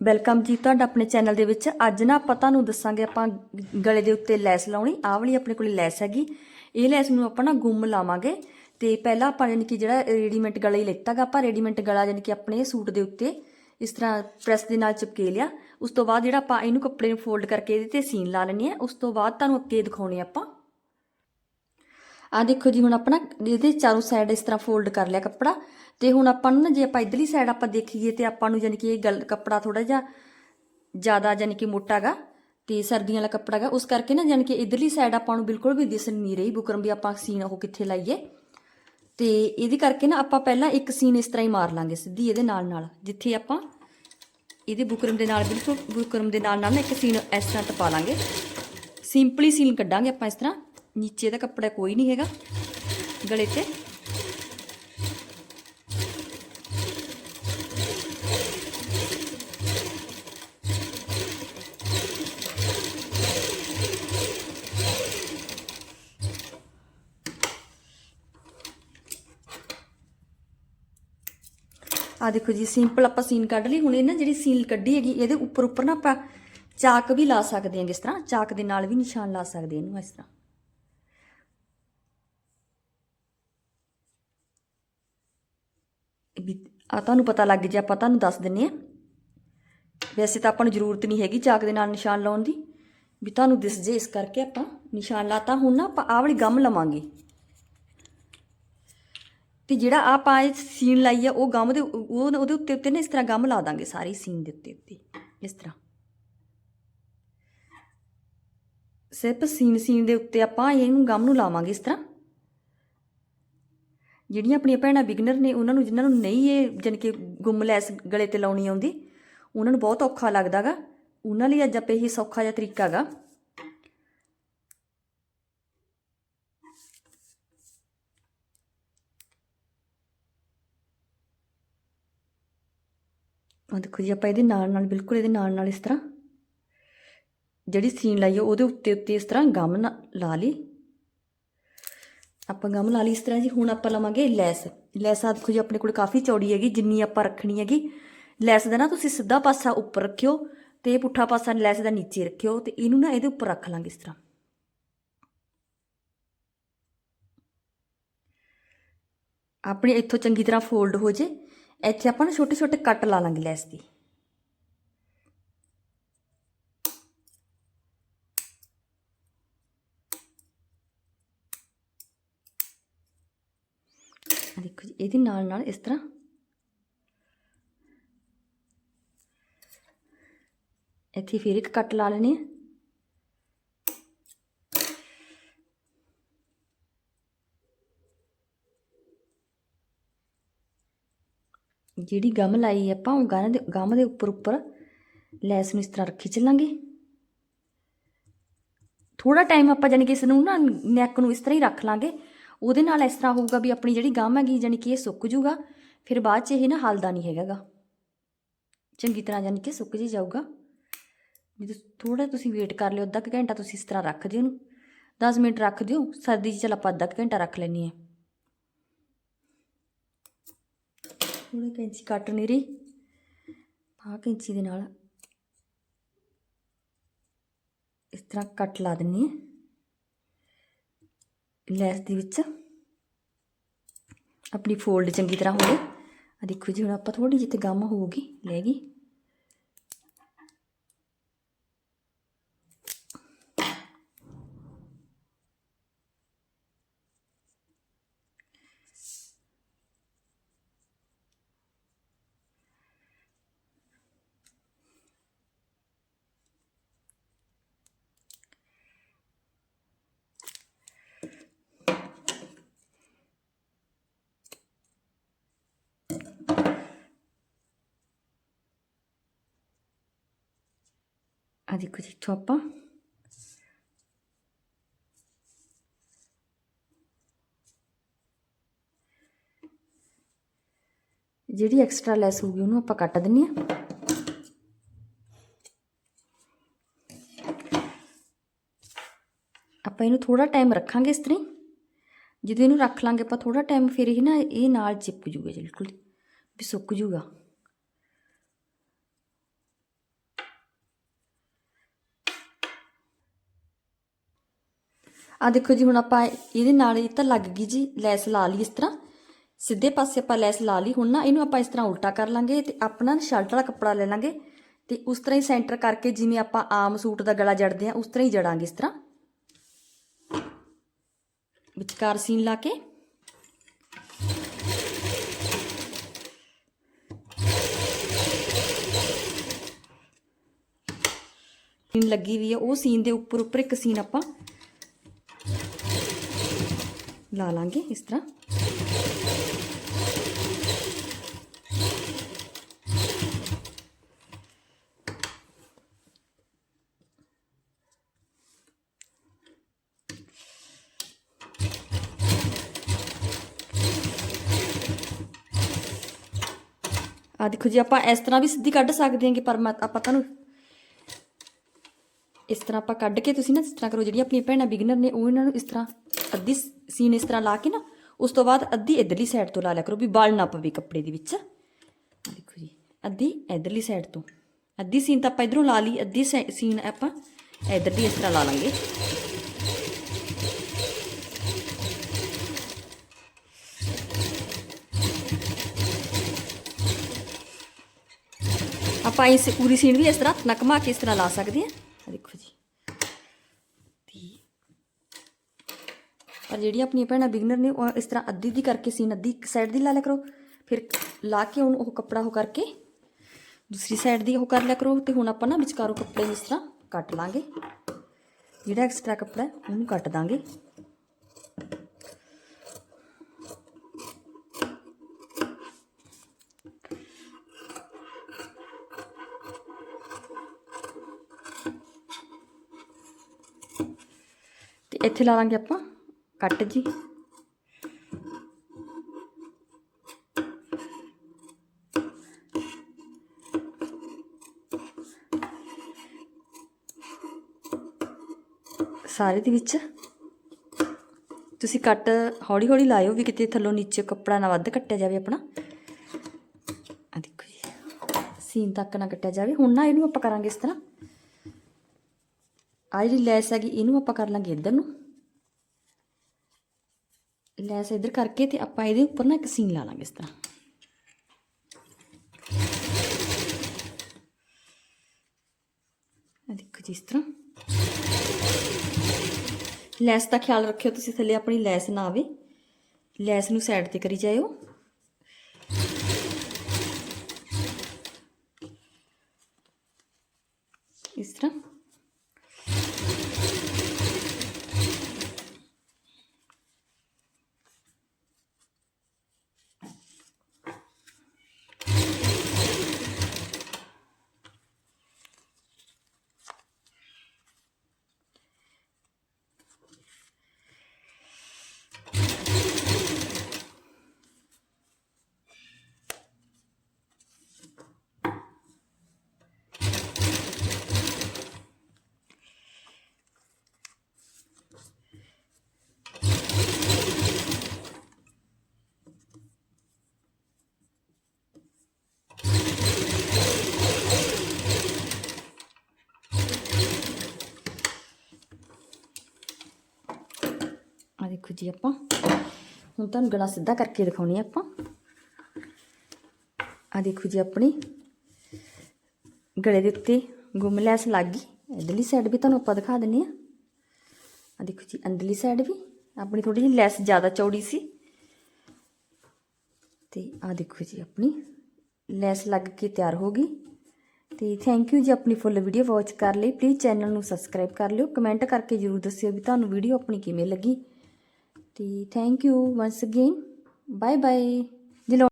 Welcome ਜੀ ਤੁਹਾਡਾ ਆਪਣੇ ਚੈਨਲ ਦੇ ਵਿੱਚ। ਅੱਜ ਨਾ ਆਪਾਂ ਤੁਹਾਨੂੰ ਦੱਸਾਂਗੇ ਆਪਾਂ ਗਲੇ ਦੇ ਉੱਤੇ ਲੈਸ ਲਾਉਣੀ। ਆਹ ਵਾਲੀ ਆਪਣੇ ਕੋਲ ਲੈਸ ਹੈਗੀ। ਇਹ ਲੈਸ ਨੂੰ ਆਪਾਂ ਨਾ ਗੁੰਮ ਲਾਵਾਂਗੇ। ਤੇ ਪਹਿਲਾਂ ਆਪਾਂ ਯਾਨੀ ਕਿ ਜਿਹੜਾ ਰੈਡੀਮੇਡ ਗਲਾ ਹੀ ਲਿੱਤਾਗਾ ਆਪਾਂ ਰੈਡੀਮੇਡ ਗਲਾ ਯਾਨੀ ਕਿ ਆਪਣੇ ਸੂਟ ਦੇ ਉੱਤੇ ਇਸ ਤਰ੍ਹਾਂ ਪ੍ਰੈਸ ਦੇ ਨਾਲ ਚਿਪਕੇ ਲਿਆ। ਉਸ ਤੋਂ ਬਾਅਦ ਜਿਹੜਾ ਆਪਾਂ ਇਹਨੂੰ ਕੱਪੜੇ ਨੂੰ ਫੋਲਡ ਕਰਕੇ ਇਹਦੇ ਤੇ ਸੀਨ ਲਾ ਲੈਣੀ ਹੈ। ਉਸ ਤੋਂ ਬਾਅਦ ਤੁਹਾਨੂੰ ਅੱਗੇ ਦਿਖਾਉਣੇ ਆਪਾਂ। ਆ ਦੇਖੋ ਜੀ, ਹੁਣ ਆਪਣਾ ਇਹਦੇ ਚਾਰੋਂ ਸਾਈਡ ਇਸ ਤਰ੍ਹਾਂ ਫੋਲਡ ਕਰ ਲਿਆ ਕੱਪੜਾ। ਤੇ ਹੁਣ ਆਪਾਂ ਨੂੰ ਨਾ ਜੇ ਆਪਾਂ ਇਧਰਲੀ ਸਾਈਡ ਆਪਾਂ ਦੇਖੀਏ ਤੇ ਆਪਾਂ ਨੂੰ ਯਾਨੀ ਕਿ ਇਹ ਗਲ, ਕੱਪੜਾ ਥੋੜਾ ਜਿਹਾ ਜ਼ਿਆਦਾ ਯਾਨੀ ਕਿ ਮੋਟਾਗਾ ਤੇ ਸਰਦੀਆਂ ਵਾਲਾ ਕੱਪੜਾ ਕੱਪੜਾਗਾ ਉਸ ਕਰਕੇ ਨਾ ਯਾਨੀ ਕਿ ਇਧਰਲੀ ਸਾਈਡ ਆਪਾਂ ਨੂੰ ਬਿਲਕੁਲ ਵੀ ਦਿਸ ਨਹੀਂ ਰਹੀ। ਬੁਕਰਮ ਵੀ ਆਪਾਂ ਸੀਨ ਉਹ ਕਿੱਥੇ ਲਾਈਏ। ਤੇ ਇਹਦੇ ਕਰਕੇ ਨਾ ਆਪਾਂ ਪਹਿਲਾਂ ਇੱਕ ਸੀਨ ਇਸ ਤਰ੍ਹਾਂ ਹੀ ਮਾਰ ਲਾਂਗੇ ਸਿੱਧੀ ਇਹਦੇ ਨਾਲ ਨਾਲ, ਜਿੱਥੇ ਆਪਾਂ ਇਹਦੇ ਬੁਕਰਮ ਦੇ ਨਾਲ ਬਿਲਕੁਲ ਬੁਕਰਮ ਦੇ ਨਾਲ ਨਾਲ ਨਾ ਇੱਕ ਸੀਨ ਇਸ ਤਰ੍ਹਾਂ ਟਪਾ ਲਾਂਗੇ। ਸਿੰਪਲੀ ਸੀਨ ਕੱਢਾਂਗੇ ਆਪਾਂ ਇਸ ਤਰ੍ਹਾਂ। ਨੀਚੇ ਦਾ ਕੱਪੜਾ ਕੋਈ ਨਹੀਂ ਹੈਗਾ। ਗਲੇ ਤੇ। ਆ ਦੇਖੋ ਜੀ ਸਿੰਪਲ ਆਪਾਂ ਸੀਨ ਕੱਢ ਲਈ। ਹੁਣ ਇਹ ਨਾ ਜਿਹੜੀ ਸੀਨ ਕੱਢੀ ਹੈਗੀ, ਇਹਦੇ ਉੱਪਰ ਉੱਪਰ ਨਾ ਆਪਾਂ ਚਾਕ ਵੀ ਲਾ ਸਕਦੇ ਹਾਂ ਜਿਸ ਤਰ੍ਹਾਂ। ਚਾਕ ਦੇ ਨਾਲ ਵੀ ਨਿਸ਼ਾਨ ਲਾ ਸਕਦੇ ਇਹਨੂੰ ਇਸ ਤਰ੍ਹਾਂ ਵੀ ਆ, ਤੁਹਾਨੂੰ ਪਤਾ ਲੱਗ ਜੇ, ਆਪਾਂ ਤੁਹਾਨੂੰ ਦੱਸ ਦਿੰਨੇ ਆ। ਵੈਸੇ ਤਾਂ ਆਪਾਂ ਨੂੰ ਜ਼ਰੂਰਤ ਨਹੀਂ ਹੈਗੀ ਚਾਕ ਦੇ ਨਾਲ ਨਿਸ਼ਾਨ ਲਾਉਣ ਦੀ। ਵੀ ਤੁਹਾਨੂੰ ਦਿਸ ਜੇ ਇਸ ਕਰਕੇ ਆਪਾਂ ਨਿਸ਼ਾਨ ਲਾਤਾ। ਹੁਣ ਨਾ ਆਪਾਂ ਆਹ ਵਾਲੀ ਗਮ ਲਵਾਂਗੇ। ਤੇ ਜਿਹੜਾ ਆਪਾਂ ਇਹ ਸੀਨ ਲਾਈ ਆ, ਉਹ ਗਮ ਦੇ ਉਹ ਉਹਦੇ ਉੱਤੇ ਉੱਤੇ ਨਾ ਇਸ ਤਰ੍ਹਾਂ ਗਮ ਲਾ ਦਾਂਗੇ ਸਾਰੀ ਸੀਨ ਦੇ ਉੱਤੇ ਉੱਤੇ। ਇਸ ਤਰ੍ਹਾਂ। ਸਿਰਫ ਸੀਨ ਸੀਨ ਦੇ ਉੱਤੇ ਆਪਾਂ ਇਹਨੂੰ ਗਮ ਨੂੰ ਲਾਵਾਂਗੇ ਇਸ ਤਰ੍ਹਾਂ। ਜਿਹੜੀਆਂ ਆਪਣੀਆਂ ਭੈਣਾਂ ਬਿਗਨਰ ਨੇ, ਉਹਨਾਂ ਨੂੰ ਜਿਨ੍ਹਾਂ ਨੂੰ ਨਹੀਂ ਇਹ ਜਾਣੀ ਕਿ ਗੁੰਮ ਲੈਸ ਗਲੇ ਤੇ ਲਾਉਣੀ ਆਉਂਦੀ, ਉਹਨਾਂ ਨੂੰ ਬਹੁਤ ਔਖਾ ਲੱਗਦਾਗਾ ਉਹਨਾਂ ਲਈ ਅੱਜ ਆਪੇ ਇਹ ਸੌਖਾ ਜਿਹਾ ਤਰੀਕਾ ਹੈਗਾ ਆ ਦੇਖੋ ਜੀ, ਆਪਾਂ ਇਹਦੇ ਨਾਲ ਨਾਲ, ਬਿਲਕੁਲ ਇਹਦੇ ਨਾਲ ਨਾਲ ਇਸ ਤਰ੍ਹਾਂ, ਜਿਹੜੀ ਸੀਨ ਲਾਈ ਆ, ਉਹਦੇ ਉੱਤੇ ਉੱਤੇ ਇਸ ਤਰ੍ਹਾਂ ਗਮ ਨਾ- ਲਾ ਲਈ। ਆਪਾਂ ਗਮ ਲਾ ਲਈ ਇਸ ਤਰ੍ਹਾਂ ਜੀ। ਹੁਣ ਆਪਾਂ ਲਵਾਂਗੇ ਲੈਸ। ਲੈਸ ਆ ਦੇਖੋ ਜੀ, ਆਪਣੇ ਕੋਲ ਕਾਫੀ ਚੌੜੀ ਹੈਗੀ, ਜਿੰਨੀ ਆਪਾਂ ਰੱਖਣੀ ਹੈਗੀ। ਲੈਸ ਦਾ ਨਾ ਤੁਸੀਂ ਸਿੱਧਾ ਪਾਸਾ ਉੱਪਰ ਰੱਖਿਓ ਤੇ ਪੁੱਠਾ ਪਾਸਾ ਲੈਸ ਦਾ ਨੀਚੇ ਰੱਖਿਓ ਤੇ ਇਹਨੂੰ ਨਾ ਇਹਦੇ ਉੱਪਰ ਰੱਖ ਲਾਂਗੇ ਇਸ ਤਰ੍ਹਾਂ। ਆਪਣੇ ਇੱਥੋਂ ਚੰਗੀ ਤਰ੍ਹਾਂ ਫੋਲਡ ਹੋ ਜੇ। ਇੱਥੇ ਆਪਾਂ ਨਾ ਛੋਟੇ ਛੋਟੇ ਕੱਟ ਲਾ ਲਾਂਗੇ ਲੈਸ ਦੀ। ਆਹ ਨਾਲ ਨਾਲ ਇਸ ਤਰ੍ਹਾਂ। ਇੱਥੇ ਫਿਰ ਇੱਕ ਕੱਟ ਲਾ ਲੈਣੇ ਆ ਜਿਹੜੀ ਗਮ ਲਾਈ ਆਪਾਂ, ਉਹ ਗਮ ਦੇ ਗਮ ਦੇ ਉੱਪਰ ਉੱਪਰ ਲੈਸ ਨੂੰ ਇਸ ਤਰ੍ਹਾਂ ਰੱਖੀ ਚੱਲਾਂਗੇ। ਥੋੜਾ ਟਾਈਮ ਆਪਾਂ ਜਾਨੀ ਕਿ ਇਸ ਨੂੰ ਨਾ ਨੈਕ ਨੂੰ ਇਸ ਤਰ੍ਹਾਂ ਹੀ ਰੱਖ ਲਾਂਗੇ। ਉਹਦੇ ਨਾਲ ਇਸ ਤਰ੍ਹਾਂ ਹੋਊਗਾ ਵੀ ਆਪਣੀ ਜਿਹੜੀ ਗਮ ਹੈਗੀ ਜਾਨੀ ਕਿ ਇਹ ਸੁੱਕ ਜੂਗਾ, ਫਿਰ ਬਾਅਦ 'ਚ ਇਹ ਨਾ ਹਲਦਾ ਨਹੀਂ ਹੈਗਾਗਾ। ਚੰਗੀ ਤਰ੍ਹਾਂ ਜਾਨੀ ਕਿ ਸੁੱਕ ਜੀ ਜਾਊਗਾ। ਜਦੋਂ ਥੋੜਾ ਤੁਸੀਂ ਵੇਟ ਕਰ ਲਿਓ, ਅੱਧਾ ਕੁ ਘੰਟਾ ਤੁਸੀਂ ਇਸ ਤਰ੍ਹਾਂ ਰੱਖ ਦਿਓ ਨੂੰ 10 ਮਿੰਟ ਰੱਖ ਦਿਓ, ਸਰਦੀ 'ਚ ਚਲ ਆਪਾਂ ਅੱਧਾ ਕੁ ਘੰਟਾ ਰੱਖ ਲੈਣੀ ਹੈ। ਥੋੜਾ ਕੈਂਚੀ ਕੱਟ ਨਹੀਂ ਰਹੀ। ਆ ਕੈਂਚੀ ਦੇ ਨਾਲ ਇਸ ਤਰ੍ਹਾਂ ਕੱਟ ਲਾ ਦਿੰਨੀ ਹੈ। ਲੈਸ ਦੇ ਵਿੱਚ। ਆਪਣੀ ਫੋਲਡ ਚੰਗੀ ਤਰ੍ਹਾਂ ਹੋਵੇ ਆ ਦੇਖੋ ਜੀ, ਹੁਣ ਆਪਾਂ ਥੋੜੀ ਜਿਹੀ ਤੇ ਗਮ ਹੋਊਗੀ ਲੈ ਗਈ। ਆ ਦੇਖੋ ਜੀ ਇੱਥੋਂ ਆਪਾਂ ਜਿਹੜੀ ਐਕਸਟਰਾ ਲੈਸ ਹੋਊਗੀ ਉਹਨੂੰ ਆਪਾਂ ਕੱਟ ਦਿੰਨੀ ਆ ਆਪਾਂ ਇਹਨੂੰ ਥੋੜਾ ਟਾਈਮ ਰੱਖਾਂਗੇ ਇਸ ਤਰ੍ਹਾਂ ਹੀ ਜਦੋਂ ਇਹਨੂੰ ਰੱਖ ਲਾਂਗੇ ਆਪਾਂ ਥੋੜਾ ਟਾਈਮ ਫਿਰ ਇਹ ਨਾ ਇਹ ਨਾਲ ਚਿਪਕ ਜੂਗਾ ਬਿਲਕੁਲ ਵੀ ਸੁੱਕ ਜੂਗਾ ਆ ਦੇਖੋ ਜੀ, ਹੁਣ ਆਪਾਂ ਇਹਦੇ ਨਾਲ ਇਹ ਤਾਂ ਲੱਗ ਗਈ ਜੀ, ਲੈਸ ਲਾ ਲਈ ਇਸ ਤਰ੍ਹਾਂ। ਸਿੱਧੇ ਪਾਸੇ ਆਪਾਂ ਲੈਸ ਲਾ ਲਈ, ਹੁਣ ਨਾ ਇਹਨੂੰ ਆਪਾਂ ਇਸ ਤਰ੍ਹਾਂ ਉਲਟਾ ਕਰ ਲਾਂਗੇ ਤੇ ਆਪਣਾ ਸ਼ਰਟ ਵਾਲਾ ਕੱਪੜਾ ਲੈ ਲਾਂਗੇ ਤੇ ਉਸ ਤਰ੍ਹਾਂ ਹੀ ਸੈਂਟਰ ਕਰਕੇ ਜਿਵੇਂ ਆਪਾਂ ਆਮ ਸੂਟ ਦਾ ਗਲਾ ਜੜਦੇ ਆ ਉਸ ਤਰ੍ਹਾਂ ਹੀ ਜੜਾਂਗੇ ਇਸ ਤਰ੍ਹਾਂ। ਵਿਚਕਾਰ ਸੀਨ ਲਾ ਕੇ। ਸੀਨ ਲੱਗੀ ਵੀ ਆ, ਉਹ ਸੀਨ ਦੇ ਉੱਪਰ ਉੱਪਰ ਇੱਕ ਸੀਨ ਆਪਾਂ ਲਾ ਲਾਂਗੇ ਇਸ ਤਰ੍ਹਾਂ ਆ ਦੇਖੋ ਜੀ ਆਪਾਂ ਇਸ ਤਰ੍ਹਾਂ ਵੀ ਸਿੱਧੀ ਕੱਢ ਸਕਦੇ ਹਾਂਗੇ ਪਰ ਮੈਂ ਆਪਾਂ ਤੁਹਾਨੂੰ ਇਸ ਤਰ੍ਹਾਂ ਆਪਾਂ ਕੱਢ ਕੇ ਤੁਸੀਂ ਨਾ ਇਸ ਤਰ੍ਹਾਂ ਕਰੋ ਜਿਹੜੀ ਆਪਣੀ ਭੈਣਾਂ ਬਿਗਨਰ ਨੇ ਉਹ ਇਹਨਾਂ ਨੂੰ ਇਸ ਤਰ੍ਹਾਂ ਅੱਧੀ ਸੀਨ ਇਸ ਤਰ੍ਹਾਂ ਲਾ ਕੇ ਨਾ, ਉਸ ਤੋਂ ਬਾਅਦ ਅੱਧੀ ਇਧਰਲੀ ਸਾਈਡ ਤੋਂ ਲਾ ਲਿਆ ਕਰੋ ਵੀ ਬਲ ਨਾ ਪਵੇ ਕੱਪੜੇ ਦੇ ਵਿੱਚ। ਦੇਖੋ ਜੀ, ਅੱਧੀ ਇਧਰਲੀ ਸਾਈਡ ਤੋਂ। ਅੱਧੀ ਸੀਨ ਤਾਂ ਆਪਾਂ ਇਧਰੋਂ ਲਾ ਲਈ, ਅੱਧੀ ਸੀਨ ਆਪਾਂ ਇਧਰਲੀ ਇਸ ਤਰ੍ਹਾਂ ਲਾ ਲਾਂਗੇ। ਆਪਾਂ ਇਸ ਪੂਰੀ ਸੀਨ ਵੀ ਇਸ ਤਰ੍ਹਾਂ ਨਕਮਾ ਕੇ ਇਸ ਤਰ੍ਹਾਂ ਲਾ ਸਕਦੇ ਹਾਂ। ਦੇਖੋ ਜੀ। ਪਰ ਜਿਹੜੀ ਆਪਣੀ ਭੈਣਾਂ ਬਿਗਨਰ ਨੇ ਉਹ ਇਸ ਤਰ੍ਹਾਂ ਅੱਧੀ ਦੀ ਕਰਕੇ ਸੀਨ ਅੱਧੀ ਇੱਕ ਸਾਈਡ ਦੀ ਲਾ ਲਿਆ ਕਰੋ ਫਿਰ ਲਾ ਕੇ ਉਹਨੂੰ ਉਹ ਕੱਪੜਾ ਉਹ ਕਰਕੇ ਦੂਸਰੀ ਸਾਈਡ ਦੀ ਉਹ ਕਰ ਲਿਆ ਕਰੋ ਤੇ ਹੁਣ ਆਪਾਂ ਨਾ ਵਿਚਕਾਰੋਂ ਕੱਪੜੇ ਨੂੰ ਇਸ ਤਰ੍ਹਾਂ ਕੱਟ ਲਾਂਗੇ ਜਿਹੜਾ ਐਕਸਟਰਾ ਕੱਪੜਾ ਹੈ ਉਹਨੂੰ ਕੱਟ ਦਾਂਗੇ ਤੇ ਇੱਥੇ ਲਾ ਲਾਂਗੇ ਆਪਾਂ ਕੱਟ ਜੀ। ਸਾਰੇ ਦੇ ਵਿੱਚ। ਤੁਸੀਂ ਕੱਟ ਹੌਲੀ ਹੌਲੀ ਲਾਇਓ ਵੀ ਕਿਤੇ ਥੱਲੋਂ ਨੀਚੇ ਕੱਪੜਾ ਨਾ ਵੱਧ ਕੱਟਿਆ ਜਾਵੇ ਆਪਣਾ। ਆ ਦੇਖੋ ਜੀ, ਸੀਨ ਤੱਕ ਨਾ ਕੱਟਿਆ ਜਾਵੇ। ਹੁਣ ਨਾ ਇਹਨੂੰ ਆਪਾਂ ਕਰਾਂਗੇ ਇਸ ਤਰ੍ਹਾਂ। ਆ ਜਿਹੜੀ ਲੈਸ ਹੈਗੀ, ਇਹਨੂੰ ਆਪਾਂ ਕਰ ਲਾਂਗੇ ਇੱਧਰ ਨੂੰ। ਲੈਸ ਇੱਧਰ ਕਰਕੇ ਤੇ ਆਪਾਂ ਇਹਦੇ ਉੱਪਰ ਨਾ ਇੱਕ ਸੀਨ ਲਾ ਲਾਂਗੇ ਇਸ ਤਰ੍ਹਾਂ। ਦੇਖੋ ਜੀ ਇਸ ਤਰ੍ਹਾਂ। ਲੈਸ ਦਾ ਖਿਆਲ ਰੱਖਿਓ ਤੁਸੀਂ ਥੱਲੇ ਆਪਣੀ ਲੈਸ ਨਾ ਆਵੇ। ਲੈਸ ਨੂੰ ਸਾਈਡ ਤੇ ਕਰੀ ਜਾਇਓ। ਇਸ ਤਰ੍ਹਾਂ। ਆ ਦੇਖੋ ਜੀ ਆਪਾਂ। ਹੁਣ ਤੁਹਾਨੂੰ ਗਲਾ ਸਿੱਧਾ ਕਰਕੇ ਦਿਖਾਉਣੀ ਆਪਾਂ। ਆ ਦੇਖੋ ਜੀ ਆਪਣੀ ਗਲੇ ਦੇ ਉੱਤੇ ਗੁੰਮ ਲੈਸ ਲੱਗ ਗਈ। ਇਧਰਲੀ ਸਾਈਡ ਵੀ ਤੁਹਾਨੂੰ ਆਪਾਂ ਦਿਖਾ ਦਿੰਨੇ ਆ ਆ ਦੇਖੋ ਜੀ, ਅੰਦਰਲੀ ਸਾਈਡ ਵੀ। ਆਪਣੀ ਥੋੜੀ ਜਿਹੀ ਲੈਸ ਜ਼ਿਆਦਾ ਚੌੜੀ ਸੀ। ਤੇ ਆ ਦੇਖੋ ਜੀ ਆਪਣੀ ਲੈਸ ਲੱਗ ਕੇ ਤਿਆਰ ਹੋ ਗਈ। ਤੇ ਥੈਂਕ ਯੂ ਜੀ ਆਪਣੀ ਫੁੱਲ ਵੀਡੀਓ ਵਾਚ ਕਰ ਲਈ। ਪਲੀਜ਼ ਚੈਨਲ ਨੂੰ ਸਬਸਕ੍ਰਾਈਬ ਕਰ ਲਿਓ। ਕਮੈਂਟ ਕਰਕੇ ਜਰੂਰ ਦੱਸਿਓ ਵੀ ਤੁਹਾਨੂੰ ਵੀਡੀਓ ਆਪਣੀ ਕਿਵੇਂ ਲੱਗੀ। ਤੇ thank you once again bye bye